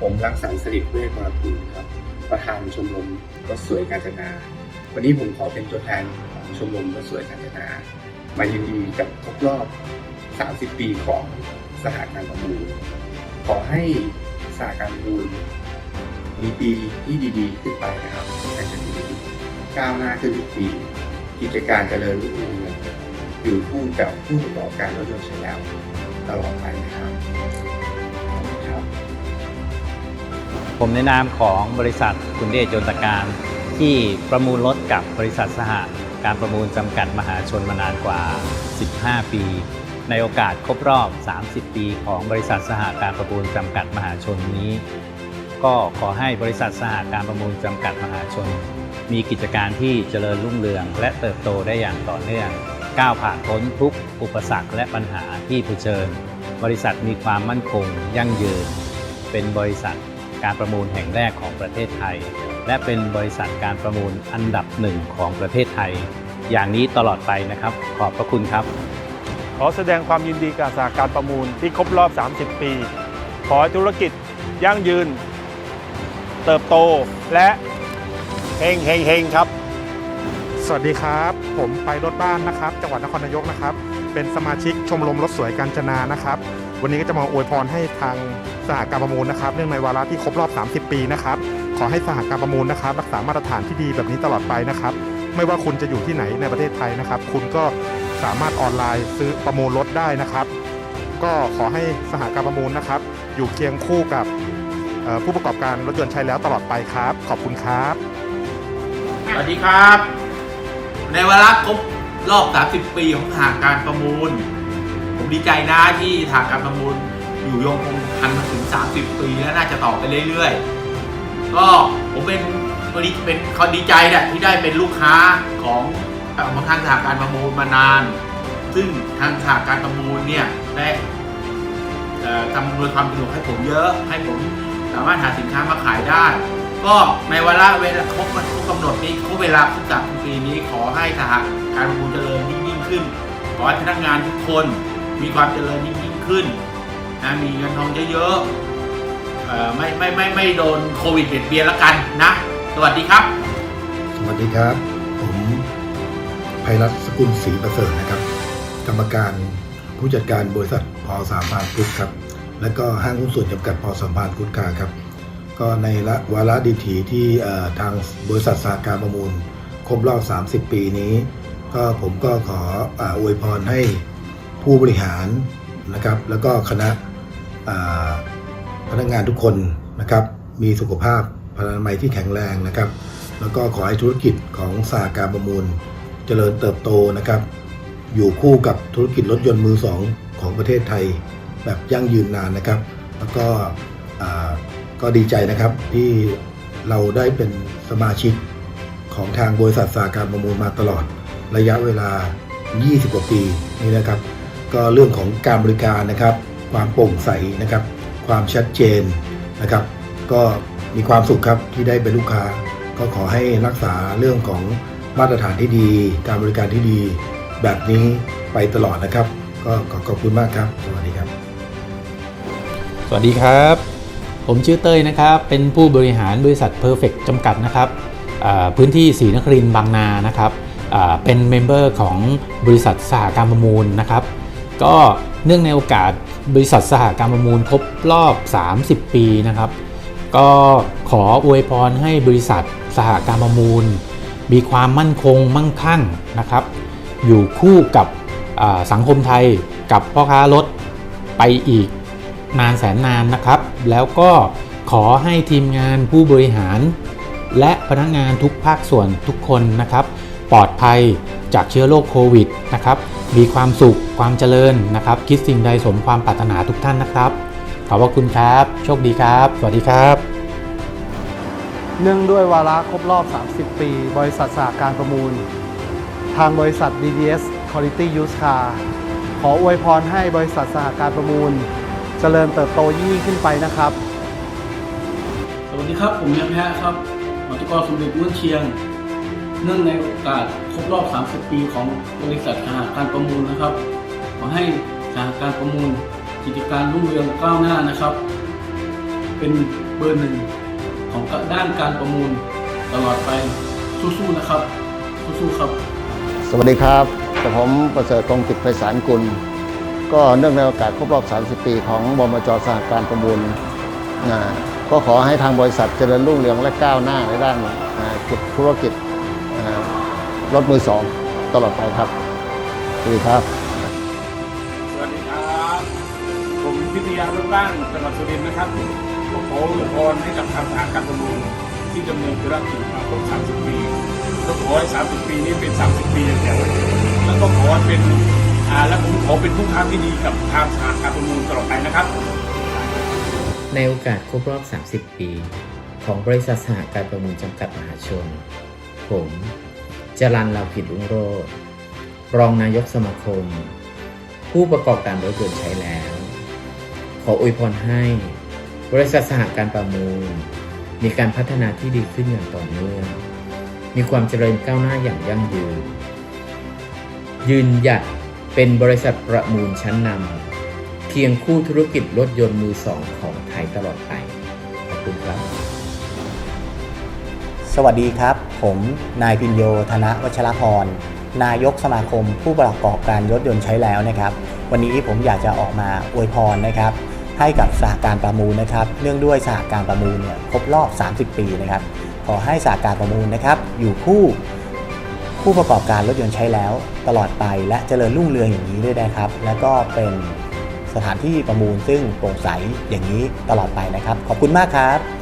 ผมรักสันสเวชวรกูลครับ ประธานชมรมรถสวยกาญจนา วันนี้ผมขอเป็นตัวแทนของชมรมรถสวยกาญจนา มายินดีกับครบรอบ 30 ปีของสหการประมูล ขอให้สหการประมูลมีปีที่ดีๆ ขึ้นไปนะครับในจะดีก้าวหน้าขึ้นทุกปีกิจการเจริญรุ่งเรืองอยู่คู่กับผู้ประกอบการรถยนต์ใช้แล้วตลอดไปนะครับ ผมในนามของบริษัทคุณเดชยนตการ ที่ประมูลรถกับบริษัทสหการประมูลจำกัดมหาชนมานานกว่า 15 ปี ในโอกาสครบรอบ 30 ปีของบริษัทสหการประมูลจำกัดมหาชนนี้ ก็ขอให้บริษัทสหการประมูลจำกัดมหาชน มีกิจการที่เจริญรุ่งเรือง และเติบโตได้อย่างต่อเนื่องก้าวผ่านพ้นทุกอุปสรรคและปัญหาที่เผชิญ บริษัทมีความมั่นคง ยั่งยืน เป็นบริษัท การประมูลแห่งแรกของประเทศไทย และเป็นบริษัทการประมูลอันดับหนึ่งของประเทศไทย อย่างนี้ตลอดไปนะครับ ขอบพระคุณครับ ขอแสดงความยินดีกับสหการประมูลที่ครบรอบ 30 ปี ขอให้ธุรกิจยั่งยืน เติบโตและเฮงเฮงเฮงครับ สวัสดีครับ ผมไปรถบ้านนะครับ จังหวัดนครนายกนะครับ เป็นสมาชิกชมรมรถสวยกาญจนานะครับ วันนี้ก็จะมาอวยพรให้ทางสหการประมูลนะครับ เนื่องในวาระที่ครบรอบ 30 ปีนะครับ ขอให้สหการประมูลนะครับ รักษามาตรฐานที่ดีแบบนี้ตลอดไปนะครับ ไม่ว่าคุณจะอยู่ที่ไหนในประเทศไทยนะครับ คุณก็สามารถออนไลน์ซื้อประมูลรถได้นะครับ ก็ขอให้สหการประมูลนะครับ อยู่เคียงคู่กับผู้ประกอบการรถยนต์ใช้แล้วตลอดไปครับ ขอบคุณครับ สวัสดีครับ ในวาระครบรอบ 30 ปีของทาการประมูล ผมดีใจนะที่ทางการประมูลอยู่ยงคงพันมาถึง 30 ปีและน่าจะต่อไปเรื่อยๆ ก็ผมเป็นคนดีเป็นคนดีใจแหละที่ได้เป็นลูกค้าของของทางสหการประมูลมานาน ซึ่งทางสหการประมูลเนี่ยได้ทำนวยความสะดวกให้ผมเยอะให้ผมสามารถหาสินค้ามาขายได้ ก็ในวาระเวลาครบครบกำหนดนี้ครบเวลาครบสามปีนี้ขอให้สหการประมูลเจริญยิ่งขึ้นขอให้พนักงานทุกคน มีความเจริญยิ่งขึ้นนะมีเงินทองเยอะๆเอ่อไม่ไม่ไม่ไม่โดนโควิดเบียดเบียนแล้วกันนะ สวัสดีครับ สวัสดีครับ ผมไพรัตน์สกุลศรีประเสริฐนะครับ กรรมการผู้จัดการบริษัทพอสามพานกุ๊ดครับ และก็ห้างหุ้นส่วนจำกัดพอสามพานกุ๊ดกาครับ ก็ในละวาระดีถีที่เอ่ทางบริษัทสาการประมูล ครบรอบ 30 ปีนี้ ก็ผมก็ขออวยพรให้ ผู้บริหารนะครับ แล้วก็คณะพนักงานทุกคนนะครับ มีสุขภาพพลานามัยที่แข็งแรงนะครับ แล้วก็ขอให้ธุรกิจของสาการประมูล เจริญเติบโตนะครับ อยู่คู่กับธุรกิจรถยนต์มือสองของประเทศไทย แบบยั่งยืนนานนะครับ แล้วก็ก็ดีใจนะครับที่เราได้เป็นสมาชิกของทางบริษัทสาการประมูลมาตลอดระยะเวลา 20 กว่าปีนี่นะครับ ก็เรื่องของการบริการนะครับ ความโปร่งใสนะครับ ความชัดเจนนะครับ ก็มีความสุขครับที่ได้เป็นลูกค้า ก็ขอให้รักษาเรื่องของมาตรฐานที่ดี การบริการที่ดี แบบนี้ไปตลอดนะครับ ก็ขอขอบคุณมากครับสวัสดีครับ สวัสดีครับ ผมชื่อเต้ยนะครับ เป็นผู้บริหารบริษัท Perfect จำกัดนะครับพื้นที่ศรีนครินทร์บางนานะครับเป็นเมมเบอร์ของบริษัทสหการประมูลนะครับ ก็เนื่องในโอกาสบริษัทสหการประมูลครบรอบ 30 ปีนะครับ ก็ขออวยพรให้บริษัทสหการประมูล มีความมั่นคงมั่งคั่งนะครับ อยู่คู่กับสังคมไทยกับพ่อค้ารถไปอีกนานแสนนานนะครับ แล้วก็ขอให้ทีมงานผู้บริหาร และพนักงานทุกภาคส่วนทุกคนนะครับ ปลอดภัยจากเชื้อโรคโควิดนะครับมีความสุขความเจริญนะครับ คิดสิ่งใดสมความปรารถนาทุกท่านนะครับ ขอบพระคุณครับ โชคดีครับ สวัสดีครับ เนื่องด้วยวาระครบรอบ 30 ปี บริษัทสหการประมูล ทางบริษัท DDS Quality Used Car ขออวยพรให้บริษัทสหการประมูล เจริญเติบโตยิ่งขึ้นไปนะครับ สวัสดีครับ ผมยังแพ้ครับหมอตุกรสมเด็จมุ่นเชียง เนื่องในโอกาสครบรอบ 30 ปีของบริษัทสหการประมูลนะครับ ขอให้สหการประมูลกิจการรุ่งเรืองก้าวหน้านะครับ เป็นเบอร์หนึ่งของด้านการประมูลตลอดไปสู้ๆนะครับสู้ๆครับ สวัสดีครับกับผมประเสริฐกองกิจไพศาลกุล ก็เนื่องในโอกาสครบรอบ 30 ปีของบมจสหการประมูลนะก็ขอให้ทางบริษัทเจริญรุ่งเรืองและก้าวหน้าในด้านกิจธุรกิจ รถมือสองตลอดไปครับสวัสดีครับ สวัสดีครับผมพิทยาลูกบ้านจังหวัดสุรินทร์นะครับผมขออวยพรให้กับทางสาการประมูลที่ดำเนินธุรกิจมาครบ30 ปีก็ขอให้30 ปีนี้เป็น 30 ปีอย่างเดียวแล้วก็ขอให้เป็นอ่าและผมขอเป็นผู้ค้าที่ดีกับทางสาการประมูลตลอดไปนะครับ ในโอกาสครบรอบ 30 ปี ของบริษัทสหการประมูลจำกัดมหาชน ผม จรันลาผิดลุงโรดรองนายกสมาคม ผู้ประกอบการรถยนต์ใช้แล้ว ขออวยพรให้ บริษัทสหการประมูล มีการพัฒนาที่ดีขึ้นอย่างต่อเนื่อง มีความเจริญก้าวหน้าอย่างยั่งยืน ยืนหยัดเป็นบริษัทประมูลชั้นนำเคียงคู่ธุรกิจรถยนต์มือสองของไทยตลอดไป ขอบคุณครับ สวัสดีครับ ผมนายพินโยธนวัชรพร นายกสมาคมผู้ประกอบการรถยนต์ใช้แล้วนะครับ วันนี้ผมอยากจะออกมาอวยพรนะครับ ให้กับสหการประมูลนะครับ เนื่องด้วยสหการประมูลเนี่ยครบรอบ 30 ปีนะครับ ขอให้สหการประมูลนะครับ อยู่คู่ผู้ประกอบการรถยนต์ใช้แล้วตลอดไปและเจริญรุ่งเรืองอย่างนี้ด้วยนะครับ แล้วก็เป็นสถานที่ประมูลซึ่งโปร่งใสอย่างนี้ตลอดไปนะครับ ขอบคุณมากครับ